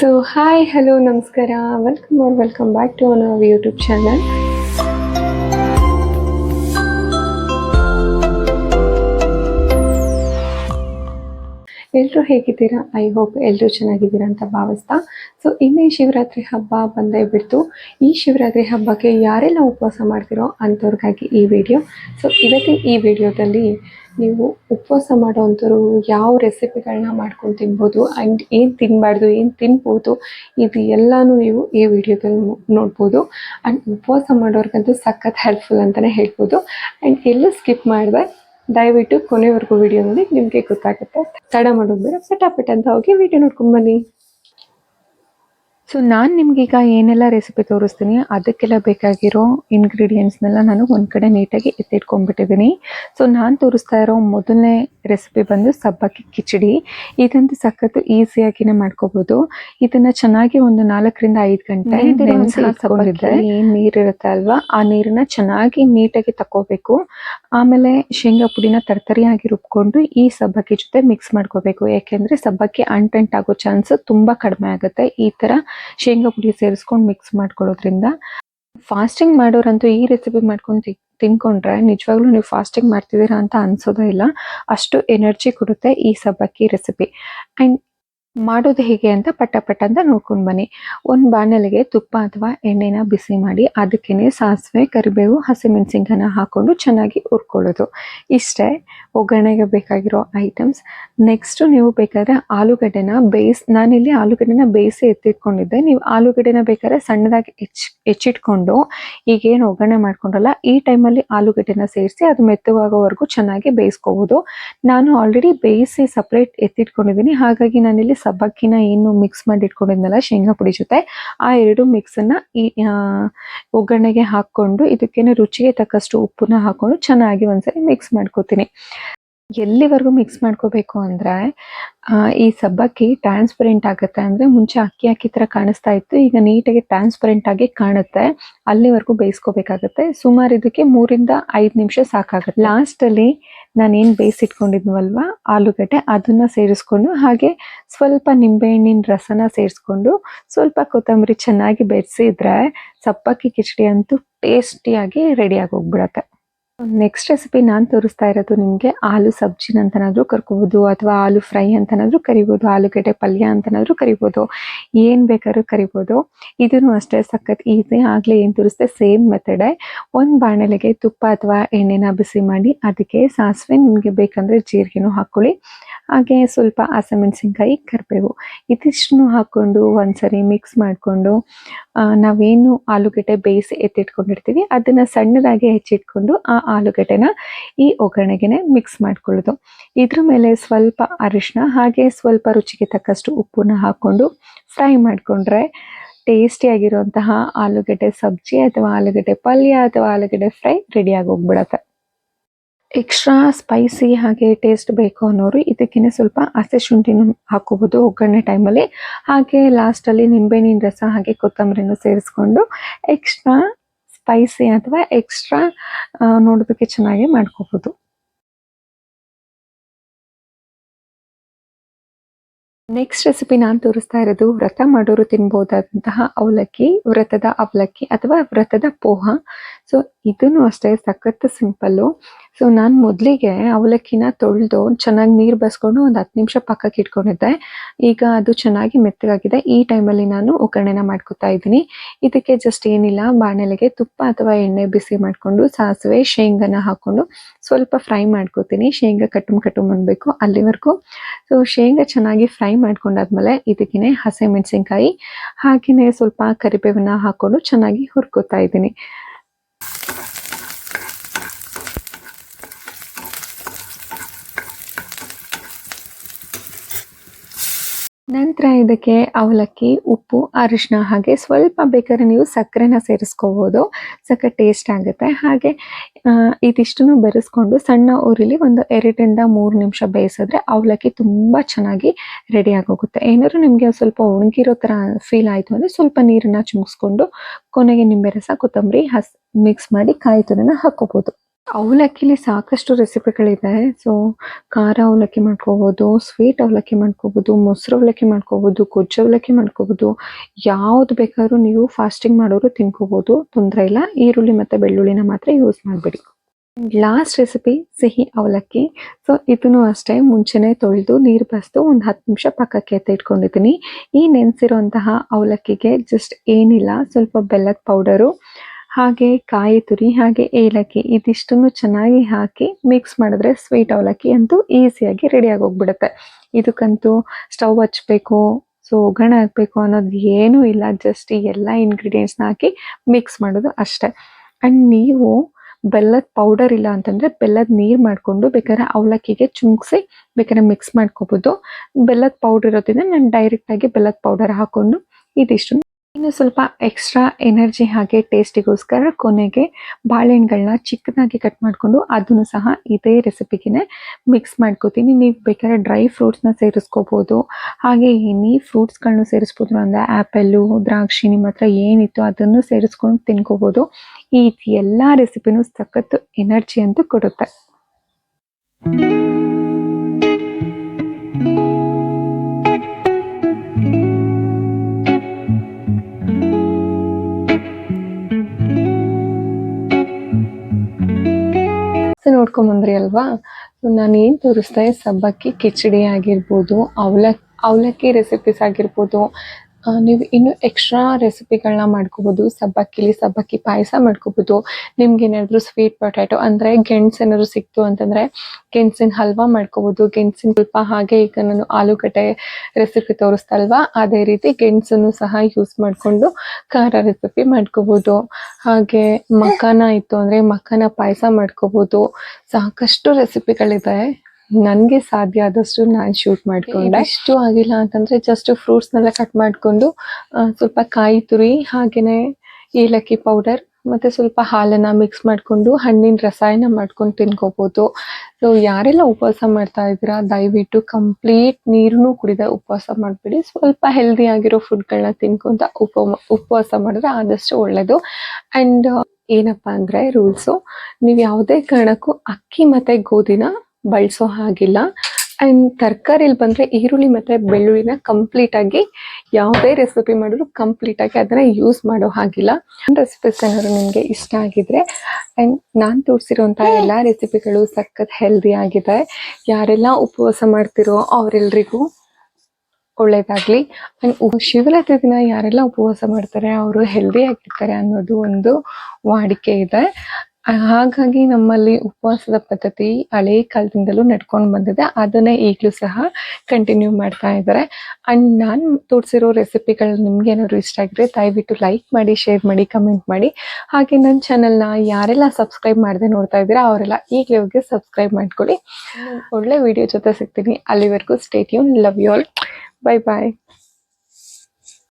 So hi hello ನಮಸ್ಕಾರ welcome are welcome back to our YouTube channel ಎಲ್ಲರೂ ಹೇಗಿದ್ದೀರಾ? I hope ಎಲ್ಲರೂ ಚೆನ್ನಾಗಿದ್ದೀರಾ ಅಂತ ಭಾವಿಸ್ತಾ. ಸೊ ಇನ್ನೇ ಶಿವರಾತ್ರಿ ಹಬ್ಬ ಬಂದೇ ಬಿಡ್ತು. ಈ ಶಿವರಾತ್ರಿ ಹಬ್ಬಕ್ಕೆ ಯಾರೆಲ್ಲ ಉಪವಾಸ ಮಾಡ್ತಿರೋ ಅಂಥವ್ರಿಗಾಗಿ ಈ ವಿಡಿಯೋ ಸೊ ಇವತ್ತಿನ ಈ ವಿಡಿಯೋದಲ್ಲಿ ನೀವು ಉಪವಾಸ ಮಾಡೋವಂಥವ್ರು ಯಾವ ರೆಸಿಪಿಗಳನ್ನ ಮಾಡ್ಕೊಂಡು ತಿನ್ಬೋದು ಆ್ಯಂಡ್ ಏನು ತಿನ್ನಬಾರ್ದು ಏನು ತಿನ್ಬೋದು, ಇದು ಎಲ್ಲನೂ ನೀವು ಈ ವಿಡಿಯೋದಲ್ಲಿ ನೋಡ್ಬೋದು. ಆ್ಯಂಡ್ ಉಪವಾಸ ಮಾಡೋರ್ಗಂತೂ ಸಖತ್ ಹೆಲ್ಪ್ಫುಲ್ ಅಂತಲೇ ಹೇಳ್ಬೋದು. ಆ್ಯಂಡ್ ಎಲ್ಲೂ ಸ್ಕಿಪ್ ಮಾಡಿದೆ ದಯವಿಟ್ಟು ಕೊನೆವರೆಗೂ ವಿಡಿಯೋ ನೋಡಿ ನಿಮಗೆ ಗೊತ್ತಾಗುತ್ತೆ. ತಡ ಮಾಡೋದು ಬೇಡ ಪಟಾಪಟ್ ಅಂತ ಹೋಗಿ ವಿಡಿಯೋ ನೋಡ್ಕೊಂಡು ಬನ್ನಿ. ಸೊ ನಾನು ನಿಮ್ಗೀಗ ಏನೆಲ್ಲ ರೆಸಿಪಿ ತೋರಿಸ್ತೀನಿ ಅದಕ್ಕೆಲ್ಲ ಬೇಕಾಗಿರೋ ಇಂಗ್ರೀಡಿಯೆಂಟ್ಸ್ನೆಲ್ಲ ನಾನು ಒಂದು ಕಡೆ ನೀಟಾಗಿ ಎತ್ತಿಟ್ಕೊಂಡ್ಬಿಟ್ಟಿದ್ದೀನಿ. ಸೊ ನಾನು ತೋರಿಸ್ತಾ ಇರೋ ಮೊದಲನೇ ರೆಸಿಪಿ ಬಂದು ಸಬ್ಬಕ್ಕಿ ಕಿಚಡಿ. ಇದಂತೂ ಸಖತ್ತು ಈಸಿಯಾಗಿನೇ ಮಾಡ್ಕೋಬೋದು. ಇದನ್ನ ಚೆನ್ನಾಗಿ ಒಂದು ನಾಲ್ಕರಿಂದ ಐದು ಗಂಟೆ ನೆನೆಸಿ ಏನು ನೀರಿರುತ್ತೆ ಅಲ್ವಾ? ಆ ನೀರನ್ನ ಚೆನ್ನಾಗಿ ನೀಟಾಗಿ ತಕೋಬೇಕು ಆಮೇಲೆ ಶೇಂಗಾ ಪುಡಿನ ತರ್ತರಿಯಾಗಿ ರುಬ್ಕೊಂಡು ಈ ಸಬ್ಬಕ್ಕಿ ಜೊತೆ ಮಿಕ್ಸ್ ಮಾಡ್ಕೋಬೇಕು. ಯಾಕೆಂದ್ರೆ ಸಬ್ಬಕ್ಕಿ ಅಂಟೆಂಟ್ ಆಗೋ ಚಾನ್ಸ್ ತುಂಬಾ ಕಡಿಮೆ ಆಗುತ್ತೆ. ಈ ತರ ಶೇಂಗಾ ಪುಡಿ ಸೇರಿಸ್ಕೊಂಡು ಮಿಕ್ಸ್ ಮಾಡ್ಕೊಳ್ಳೋದ್ರಿಂದ ಫಾಸ್ಟಿಂಗ್ ಮಾಡೋರಂತೂ ಈ ರೆಸಿಪಿ ಮಾಡ್ಕೊಂಡು ತಿನ್ಕೊಂಡ್ರೆ ನಿಜವಾಗ್ಲೂ ನೀವು ಫಾಸ್ಟಿಂಗ್ ಮಾಡ್ತಿದ್ದೀರಾ ಅಂತ ಅನ್ಸೋದೇ ಇಲ್ಲ. ಅಷ್ಟು ಎನರ್ಜಿ ಕೊಡುತ್ತೆ ಈ ಸಬ್ಬಕ್ಕಿ ರೆಸಿಪಿ ಅಂಡ್ ಮಾಡೋದು ಹೇಗೆ ಅಂತ ಪಟ್ಟ ಪಟ ಅಂತ ನೋಡ್ಕೊಂಡು ಬನ್ನಿ. ಒಂದು ಬಾಣಲೆಗೆ ತುಪ್ಪ ಅಥವಾ ಎಣ್ಣೆನ ಬಿಸಿ ಮಾಡಿ, ಅದಕ್ಕೇನೆ ಸಾಸಿವೆ, ಕರಿಬೇವು ಹಸಿಮೆಣಸಿನ್ಕಾಯನ್ನ ಹಾಕೊಂಡು ಚೆನ್ನಾಗಿ ಹುರ್ಕೊಳ್ಳೋದು. ಇಷ್ಟೇ, ಒಗ್ಗರಣೆಗೆ ಬೇಕಾಗಿರೋ ಐಟಮ್ಸ್ ನೆಕ್ಸ್ಟ್ ನೀವು ಬೇಕಾದ್ರೆ ಆಲೂಗಡ್ಡೆನ ಬೇಯಿಸ್, ನಾನಿಲ್ಲಿ ಆಲೂಗಡ್ಡೆನ ಬೇಯಿಸಿ ಎತ್ತಿಟ್ಕೊಂಡಿದ್ದೆ. ನೀವು ಆಲೂಗಡ್ಡೆನ ಬೇಕಾದ್ರೆ ಸಣ್ಣದಾಗಿ ಹೆಚ್ಚಿ ಹೆಚ್ಚಿಟ್ಕೊಂಡು, ಈಗೇನು ಒಗ್ಗರಣೆ ಮಾಡ್ಕೊಂಡ್ರಲ್ಲ, ಈ ಟೈಮಲ್ಲಿ ಆಲೂಗಡ್ಡೆನ ಸೇರಿಸಿ ಅದು ಮೆತ್ತವಾಗೋವರೆಗೂ ಚೆನ್ನಾಗಿ ಬೇಯಿಸ್ಕೋಬೋದು. ನಾನು ಆಲ್ರೆಡಿ ಬೇಯಿಸಿ ಸಪ್ರೇಟ್ ಎತ್ತಿಟ್ಕೊಂಡಿದ್ದೀನಿ. ಹಾಗಾಗಿ ನಾನಿಲ್ಲಿ ಸಬ್ಬಕ್ಕಿನ ಏನು ಮಿಕ್ಸ್ ಮಾಡಿ ಇಟ್ಕೊಂಡಿದ್ನಲ್ಲ ಶೇಂಗಾ ಪುಡಿ ಜೊತೆ, ಆ ಎರಡು ಮಿಕ್ಸನ್ನು ಈ ಒಗ್ಗರಣೆಗೆ ಹಾಕ್ಕೊಂಡು, ಇದಕ್ಕೇನೆ ರುಚಿಗೆ ತಕ್ಕಷ್ಟು ಉಪ್ಪನ್ನ ಹಾಕೊಂಡು ಚೆನ್ನಾಗಿ ಒಂದ್ಸರಿ ಮಿಕ್ಸ್ ಮಾಡ್ಕೋತೀನಿ. ಎಲ್ಲಿವರೆಗೂ ಮಿಕ್ಸ್ ಮಾಡ್ಕೋಬೇಕು ಅಂದ್ರೆ ಈ ಸಬ್ಬಕ್ಕಿ ಟ್ರಾನ್ಸ್ಪರೆಂಟ್ ಆಗುತ್ತೆ ಅಂದ್ರೆ ಮುಂಚೆ ಅಕ್ಕಿ ಅಕ್ಕಿ ತರ ಕಾಣಿಸ್ತಾ ಇತ್ತು, ಈಗ ನೀಟಾಗಿ ಟ್ರಾನ್ಸ್ಪರೆಂಟ್ ಆಗಿ ಕಾಣುತ್ತೆ, ಅಲ್ಲಿವರೆಗೂ ಬೇಯಿಸ್ಕೋಬೇಕಾಗುತ್ತೆ, ಸುಮಾರು ಇದಕ್ಕೆ ಮೂರಿಂದ ಐದು ನಿಮಿಷ ಸಾಕಾಗುತ್ತೆ. ಲಾಸ್ಟ್ ಅಲ್ಲಿ ನಾನೇನ್ ಬೇಯಿಸಿಟ್ಕೊಂಡಿದ್ವಲ್ವಾ ಆಲೂಗಡ್ಡೆ ಅದನ್ನ ಸೇರಿಸ್ಕೊಂಡು ಹಾಗೆ ಸ್ವಲ್ಪ ನಿಂಬೆಹಣ್ಣಿನ ರಸನ ಸೇರಿಸ್ಕೊಂಡು ಸ್ವಲ್ಪ ಕೊತ್ತಂಬರಿ ಚೆನ್ನಾಗಿ ಬೆರೆಸಿದ್ರೆ ಸಬ್ಬಕ್ಕಿ ಕಿಚಡಿ ಅಂತೂ ಟೇಸ್ಟಿಯಾಗಿ ರೆಡಿ ಆಗಿ ಹೋಗ್ಬಿಡತ್ತೆ. ನೆಕ್ಸ್ಟ್ ರೆಸಿಪಿ ನಾನು ತೋರಿಸ್ತಾ ಇರೋದು ನಿಮಗೆ ಆಲೂ ಸಬ್ಜಿನ ಅಂತನಾದರೂ ಕರ್ಕೋಬೋದು ಅಥವಾ ಆಲೂ ಫ್ರೈ ಅಂತನಾದರೂ ಕರಿಬೋದು ಆಲೂಗಡ್ಡೆ ಪಲ್ಯ ಅಂತನಾದರೂ ಕರಿಬೋದು. ಏನು ಬೇಕಾದ್ರೂ ಕರಿಬೋದು. ಇದನ್ನು ಅಷ್ಟೇ ಸಖತ್ ಈಸಿ ಆಗಲೇ ಏನು ತೋರಿಸ್ದೆ ಸೇಮ್ ಮೆಥಡೇ ಒಂದು ಬಾಣಲೆಗೆ ತುಪ್ಪ ಅಥವಾ ಎಣ್ಣೆನ ಬಿಸಿ ಮಾಡಿ, ಅದಕ್ಕೆ ಸಾಸಿವೆ ನಿಮಗೆ ಬೇಕಂದ್ರೆ ಜೀರಿಗೆನೂ ಹಾಕ್ಕೊಳ್ಳಿ. ಹಾಗೆ ಸ್ವಲ್ಪ ಹಸಿಮೆಣಸಿನ್ಕಾಯಿ, ಕರಿಬೇವು ಇದಿಷ್ಟನ್ನು ಹಾಕ್ಕೊಂಡು ಒಂದ್ಸರಿ ಮಿಕ್ಸ್ ಮಾಡಿಕೊಂಡು ನಾವೇನು ಆಲೂಗಡ್ಡೆ ಬೇಯಿಸಿ ಎತ್ತಿಟ್ಕೊಂಡಿರ್ತೀವಿ, ಅದನ್ನು ಸಣ್ಣದಾಗಿ ಹೆಚ್ಚಿಟ್ಕೊಂಡು ಆ ಆಲೂಗಡ್ಡೆನ ಈ ಒಗ್ಗರಣೆಗೆನೆ ಮಿಕ್ಸ್ ಮಾಡ್ಕೊಳ್ಳೋದು. ಇದ್ರ ಮೇಲೆ ಸ್ವಲ್ಪ ಅರಿಶಿನ ಹಾಗೆ ಸ್ವಲ್ಪ ರುಚಿಗೆ ತಕ್ಕಷ್ಟು ಉಪ್ಪನ್ನ ಹಾಕ್ಕೊಂಡು ಫ್ರೈ ಮಾಡಿಕೊಂಡ್ರೆ ಟೇಸ್ಟಿಯಾಗಿರುವಂತಹ ಆಲೂಗಡ್ಡೆ ಸಬ್ಜಿ ಅಥವಾ ಆಲೂಗಡ್ಡೆ ಪಲ್ಯ ಅಥವಾ ಆಲೂಗಡ್ಡೆ ಫ್ರೈ ರೆಡಿಯಾಗಿ ಹೋಗ್ಬಿಡತ್ತೆ ಎಕ್ಸ್ಟ್ರಾ ಸ್ಪೈಸಿ ಹಾಗೆ ಟೇಸ್ಟ್ ಬೇಕು ಅನ್ನೋರು ಇದಕ್ಕೇನೆ ಸ್ವಲ್ಪ ಹಸಿ ಶುಂಠಿನೂ ಹಾಕೋಬೋದು ಒಗ್ಗರಣೆ ಟೈಮಲ್ಲಿ. ಹಾಗೆ ಲಾಸ್ಟಲ್ಲಿ ನಿಂಬೆಹಣ್ಣಿನ ರಸ ಹಾಗೆ ಕೊತ್ತಂಬರಿನೂ ಸೇರಿಸ್ಕೊಂಡು ಎಕ್ಸ್ಟ್ರಾ ಸ್ಪೈಸಿ ಅಥವಾ ಎಕ್ಸ್ಟ್ರಾ ನೋಡೋದಕ್ಕೆ ಚೆನ್ನಾಗಿ ಮಾಡ್ಕೋಬೋದು. ನೆಕ್ಸ್ಟ್ ರೆಸಿಪಿ ನಾನು ತೋರಿಸ್ತಾ ಇರೋದು ವ್ರತ ಮಾಡೋರು ತಿನ್ಬೋದಾದಂತಹ ಅವಲಕ್ಕಿ, ವ್ರತದ ಅವಲಕ್ಕಿ ಅಥವಾ ವ್ರತದ ಪೋಹ. ಸೊ ಇದನ್ನು ಅಷ್ಟೇ, ಸಖತ್ತು ಸಿಂಪಲ್ಲು. ಸೊ ನಾನು ಮೊದಲಿಗೆ ಅವಲಕ್ಕಿನ ತೊಳೆದು ಚೆನ್ನಾಗಿ ನೀರು ಬಸ್ಕೊಂಡು ಒಂದು ಹತ್ತು ನಿಮಿಷ ಪಕ್ಕಕ್ಕೆ ಇಟ್ಕೊಂಡಿದ್ದೆ. ಈಗ ಅದು ಚೆನ್ನಾಗಿ ಮೆತ್ತಗಾಗಿದೆ. ಈ ಟೈಮಲ್ಲಿ ನಾನು ಒಗ್ಗರಣೆನ ಮಾಡ್ಕೊತಾ ಇದ್ದೀನಿ. ಇದಕ್ಕೆ ಜಸ್ಟ್ ಏನಿಲ್ಲ, ಬಾಣಲೆಗೆ ತುಪ್ಪ ಅಥವಾ ಎಣ್ಣೆ ಬಿಸಿ ಮಾಡಿಕೊಂಡು, ಸಾಸಿವೆ, ಶೇಂಗಾನ ಹಾಕೊಂಡು ಸ್ವಲ್ಪ ಫ್ರೈ ಮಾಡ್ಕೋತೀನಿ. ಶೇಂಗಾ ಕಟ್ಟುಮ್ ಕಟ್ಟುಮ್ ಅನ್ಬೇಕು ಅಲ್ಲಿವರೆಗೂ. ಸೊ ಶೇಂಗಾ ಚೆನ್ನಾಗಿ ಫ್ರೈ ಮಾಡ್ಕೊಂಡಾದ್ಮೇಲೆ ಇದಕ್ಕೇ ಹಸಿಮೆಣಸಿನ್ಕಾಯಿ ಹಾಗೆಯೇ ಸ್ವಲ್ಪ ಕರಿಬೇವನ್ನ ಹಾಕೊಂಡು ಚೆನ್ನಾಗಿ ಹುರ್ಕೋತಾ ಇದ್ದೀನಿ. ನಂತರ ಇದಕ್ಕೆ ಅವಲಕ್ಕಿ, ಉಪ್ಪು ಅರಿಶಿನ ಹಾಗೆ ಸ್ವಲ್ಪ ಬೇಕಾದ್ರೆ ನೀವು ಸಕ್ಕರೆನ ಸೇರಿಸ್ಕೋಬೋದು. ಸಕ್ಕರೆ ಟೇಸ್ಟ್ ಆಗುತ್ತೆ. ಹಾಗೆ ಇದಿಷ್ಟನ್ನು ಬೆರೆಸ್ಕೊಂಡು ಸಣ್ಣ ಊರಿಲಿ ಒಂದು ಎರಡರಿಂದ ಮೂರು ನಿಮಿಷ ಬೇಯಿಸಿದ್ರೆ ಅವಲಕ್ಕಿ ತುಂಬ ಚೆನ್ನಾಗಿ ರೆಡಿ ಆಗೋಗುತ್ತೆ. ಏನಾದ್ರು ನಿಮಗೆ ಸ್ವಲ್ಪ ಒಣಗಿರೋ ಥರ ಫೀಲ್ ಆಯಿತು ಅಂದರೆ ಸ್ವಲ್ಪ ನೀರನ್ನು ಚುಮ್ಸ್ಕೊಂಡು ಕೊನೆಗೆ ನಿಂಬೆ ರಸ, ಕೊತ್ತಂಬರಿ, ಹಸ್ ಮಿಕ್ಸ್ ಮಾಡಿ ಕಾಯಿ ತುರಿನ ಹಾಕೋಬೋದು ಅವಲಕ್ಕಿಲಿ ಸಾಕಷ್ಟು ರೆಸಿಪಿಗಳಿದೆ. ಸೊ ಖಾರ ಅವಲಕ್ಕಿ ಮಾಡ್ಕೋಬೋದು ಸ್ವೀಟ್ ಅವಲಕ್ಕಿ ಮಾಡ್ಕೋಬೋದು, ಮೊಸರು ಅವಲಕ್ಕಿ ಮಾಡ್ಕೋಬೋದು, ಗೊಜ್ಜು ಅವಲಕ್ಕಿ ಮಾಡ್ಕೋಬೋದು, ಯಾವ್ದು ಬೇಕಾದ್ರೂ ನೀವು ಫಾಸ್ಟಿಂಗ್ ಮಾಡೋರು ತಿನ್ಕೋಬೋದು, ತೊಂದರೆ ಇಲ್ಲ. ಈರುಳ್ಳಿ ಮತ್ತೆ ಬೆಳ್ಳುಳ್ಳಿನ ಮಾತ್ರ ಯೂಸ್ ಮಾಡಬೇಡಿ. ಲಾಸ್ಟ್ ರೆಸಿಪಿ ಸಿಹಿ ಅವಲಕ್ಕಿ. ಸೊ ಇದನ್ನು ಅಷ್ಟೇ ಮುಂಚೆನೆ ತೊಳೆದು ನೀರು ಬಸ್ದು ಒಂದು ಹತ್ತು ನಿಮಿಷ ಪಕ್ಕಕ್ಕೆ ಎತ್ತ ಇಟ್ಕೊಂಡಿದ್ದೀನಿ ಈ ನೆನೆಸಿರುವಂತಹ ಅವಲಕ್ಕಿಗೆ ಜಸ್ಟ್ ಏನಿಲ್ಲ, ಸ್ವಲ್ಪ ಬೆಲ್ಲದ ಪೌಡರು ಹಾಗೆ ಕಾಯಿ ತುರಿ ಹಾಗೆ ಏಲಕ್ಕಿ ಇದಿಷ್ಟನ್ನು ಚೆನ್ನಾಗಿ ಹಾಕಿ ಮಿಕ್ಸ್ ಮಾಡಿದ್ರೆ ಸ್ವೀಟ್ ಅವಲಕ್ಕಿ ಅಂತೂ ಈಸಿಯಾಗಿ ರೆಡಿಯಾಗಿ ಹೋಗ್ಬಿಡುತ್ತೆ. ಇದಕ್ಕಂತೂ ಸ್ಟವ್ ಹಚ್ಚಬೇಕು ಸೊ ಒಗ್ಗರಣೆ ಹಾಕಬೇಕು ಅನ್ನೋದು ಏನೂ ಇಲ್ಲ ಜಸ್ಟ್ ಈ ಎಲ್ಲ ಇಂಗ್ರೀಡಿಯೆಂಟ್ಸ್ನ ಹಾಕಿ ಮಿಕ್ಸ್ ಮಾಡೋದು ಅಷ್ಟೇ. ಆ್ಯಂಡ್ ನೀವು ಬೆಲ್ಲದ ಪೌಡರ್ ಇಲ್ಲ ಅಂತಂದ್ರೆ ಬೆಲ್ಲದ ನೀರು ಮಾಡಿಕೊಂಡು ಬೇಕಾದ್ರೆ ಅವಲಕ್ಕಿಗೆ ಚುಮ್ಕಿಸಿ ಬೇಕಾದ್ರೆ ಮಿಕ್ಸ್ ಮಾಡ್ಕೋಬೋದು. ಬೆಲ್ಲದ ಪೌಡರ್ ಇರೋದ್ರಿಂದ ನಾನು ಡೈರೆಕ್ಟಾಗಿ ಬೆಲ್ಲದ ಪೌಡರ್ ಹಾಕೊಂಡು ಇದಿಷ್ಟು ಇನ್ನು ಸ್ವಲ್ಪ ಎಕ್ಸ್ಟ್ರಾ ಎನರ್ಜಿ ಹಾಗೆ ಟೇಸ್ಟಿಗೋಸ್ಕರ ಕೊನೆಗೆ ಬಾಳೆಹಣ್ಣುಗಳನ್ನ ಚಿಕ್ಕದಾಗಿ ಕಟ್ ಮಾಡಿಕೊಂಡು ಅದನ್ನು ಸಹ ಇದೇ ರೆಸಿಪಿಗೆ ಮಿಕ್ಸ್ ಮಾಡ್ಕೋತೀನಿ. ನೀವು ಬೇಕಾದ್ರೆ ಡ್ರೈ ಫ್ರೂಟ್ಸ್ನ ಸೇರಿಸ್ಕೋಬೋದು. ಹಾಗೆ ಎನಿ ಫ್ರೂಟ್ಸ್ಗಳನ್ನೂ ಸೇರಿಸ್ಬೋದು. ಅಂದರೆ ಆ್ಯಪಲ್ಲು ದ್ರಾಕ್ಷಿ ನಿಮ್ಮ ಹತ್ರ ಏನಿತ್ತು ಅದನ್ನು ಸೇರಿಸ್ಕೊಂಡು ತಿನ್ಕೋಬೋದು. ಈ ಎಲ್ಲ ರೆಸಿಪಿನೂ ಸಖತ್ತು ಎನರ್ಜಿ ಅಂತೂ ಕೊಡುತ್ತೆ. ಸೊ ನೋಡ್ಕೊಂಬಂದ್ರಿ ಅಲ್ವಾ? ನಾನು ಏನು ತೋರಿಸ್ದೆ? ಸಬ್ಬಕ್ಕಿ ಕಿಚಡಿ ಆಗಿರ್ಬೋದು ಅವಲಕ್ಕಿ ಅವಲಕ್ಕಿ ರೆಸಿಪೀಸ್ ಆಗಿರ್ಬೋದು ನೀವು ಇನ್ನು ಎಕ್ಸ್ಟ್ರಾ ರೆಸಿಪಿಗಳನ್ನ ಮಾಡ್ಕೋಬೋದು, ಸಬ್ಬಕ್ಕಿಲಿ ಸಬ್ಬಕ್ಕಿ ಪಾಯಸ ಮಾಡ್ಕೋಬೋದು. ನಿಮ್ಗೆ ಏನಾದರೂ ಸ್ವೀಟ್ ಪೊಟ್ಯಾಟೊ ಅಂದರೆ ಗೆಣಸು ಏನಾದ್ರು ಸಿಕ್ತು ಅಂತಂದರೆ ಗೆಣಸಿನ ಹಲ್ವಾ ಮಾಡ್ಕೋಬೋದು. ಗೆಣಸಿನ ಸ್ವಲ್ಪ ಹಾಗೆ ಈಗ ನಾನು ಆಲೂಗಡ್ಡೆ ರೆಸಿಪಿ ತೋರಿಸ್ತಲ್ವಾ? ಅದೇ ರೀತಿ ಗೆಣಸನ್ನು ಸಹ ಯೂಸ್ ಮಾಡಿಕೊಂಡು ಖಾರ ರೆಸಿಪಿ ಮಾಡ್ಕೋಬೋದು. ಹಾಗೆ ಮಖಾನ ಇತ್ತು ಅಂದರೆ ಮಖಾನ ಪಾಯಸ ಮಾಡ್ಕೋಬೋದು. ಸಾಕಷ್ಟು ರೆಸಿಪಿಗಳಿದೆ ನನಗೆ ಸಾಧ್ಯ ಆದಷ್ಟು ನಾನು ಶೂಟ್ ಮಾಡ್ಕೊಂಡೆ. ಇಷ್ಟು ಆಗಿಲ್ಲ ಅಂತಂದ್ರೆ ಜಸ್ಟ್ ಫ್ರೂಟ್ಸ್ನೆಲ್ಲ ಕಟ್ ಮಾಡಿಕೊಂಡು ಸ್ವಲ್ಪ ಕಾಯಿ ತುರಿ ಹಾಗೇನೆ ಏಲಕ್ಕಿ ಪೌಡರ್ ಮತ್ತೆ ಸ್ವಲ್ಪ ಹಾಲನ್ನ ಮಿಕ್ಸ್ ಮಾಡಿಕೊಂಡು ಹಣ್ಣಿನ ರಸಾಯನ ಮಾಡ್ಕೊಂಡು ತಿನ್ಕೋಬೋದು. ಸೊ ಯಾರೆಲ್ಲ ಉಪವಾಸ ಮಾಡ್ತಾ ಇದ್ದೀರಾ ದಯವಿಟ್ಟು ಕಂಪ್ಲೀಟ್ ನೀರನ್ನು ಕುಡಿದ ಉಪವಾಸ ಮಾಡಬೇಡಿ. ಸ್ವಲ್ಪ ಹೆಲ್ದಿ ಆಗಿರೋ ಫುಡ್ಗಳನ್ನ ತಿನ್ಕೊಂತ ಉಪ ಉಪವಾಸ ಮಾಡಿದ್ರೆ ಆದಷ್ಟು ಒಳ್ಳೆಯದು ಆ್ಯಂಡ್ ಏನಪ್ಪಾ ಅಂದ್ರೆ ರೂಲ್ಸು ನೀವು ಯಾವುದೇ ಕಾರಣಕ್ಕೂ ಅಕ್ಕಿ ಮತ್ತೆ ಗೋಧಿನ ಬಳಸೋ ಹಾಗಿಲ್ಲ. ಆ್ಯಂಡ್ ತರಕಾರಿಲಿ ಬಂದರೆ ಈರುಳ್ಳಿ ಮತ್ತು ಬೆಳ್ಳುಳ್ಳಿನ ಕಂಪ್ಲೀಟಾಗಿ ಯಾವುದೇ ರೆಸಿಪಿ ಮಾಡಿದ್ರು ಕಂಪ್ಲೀಟಾಗಿ ಅದನ್ನು ಯೂಸ್ ಮಾಡೋ ಹಾಗಿಲ್ಲ. ರೆಸಿಪೀಸ್ ಏನಾದ್ರು ನಿಮಗೆ ಇಷ್ಟ ಆಗಿದ್ರೆ ಆ್ಯಂಡ್ ನಾನು ತೋರಿಸಿರುವಂಥ ಎಲ್ಲ ರೆಸಿಪಿಗಳು ಸಖತ್ ಹೆಲ್ದಿ ಆಗಿದೆ. ಯಾರೆಲ್ಲ ಉಪವಾಸ ಮಾಡ್ತಿರೋ ಅವರೆಲ್ರಿಗೂ ಒಳ್ಳೇದಾಗಲಿ. ಆ್ಯಂಡ್ ಶಿವರಾತ್ರಿ ದಿನ ಯಾರೆಲ್ಲ ಉಪವಾಸ ಮಾಡ್ತಾರೆ, ಅವರು ಹೆಲ್ದಿ ಆಗಿರ್ತಾರೆ ಅನ್ನೋದು ಒಂದು ವಾಡಿಕೆ ಇದೆ. ಹಾಗಾಗಿ ನಮ್ಮಲ್ಲಿ ಉಪವಾಸದ ಪದ್ಧತಿ ಹಳೆ ಕಾಲದಿಂದಲೂ ನಡ್ಕೊಂಡು ಬಂದಿದೆ. ಅದನ್ನೇ ಈಗಲೂ ಸಹ ಕಂಟಿನ್ಯೂ ಮಾಡ್ತಾ ಇದ್ದಾರೆ. ಆ್ಯಂಡ್ ನಾನು ತೋರಿಸಿರೋ ರೆಸಿಪಿಗಳು ನಿಮಗೇನಾದ್ರು ಇಷ್ಟ ಆಗಿದ್ರೆ ದಯವಿಟ್ಟು ಲೈಕ್ ಮಾಡಿ ಶೇರ್ ಮಾಡಿ ಕಮೆಂಟ್ ಮಾಡಿ. ಹಾಗೆ ನನ್ನ ಚಾನಲ್ನ ಯಾರೆಲ್ಲ ಸಬ್ಸ್ಕ್ರೈಬ್ ಮಾಡದೆ ನೋಡ್ತಾ ಇದ್ದೀರಾ, ಅವರೆಲ್ಲ ಈಗಲೇ ಹೋಗಿ ಸಬ್ಸ್ಕ್ರೈಬ್ ಮಾಡ್ಕೊಳ್ಳಿ. ಒಳ್ಳೆ ವಿಡಿಯೋ ಜೊತೆ ಸಿಗ್ತೀನಿ. ಅಲ್ಲಿವರೆಗೂ stay tune love you all bye bye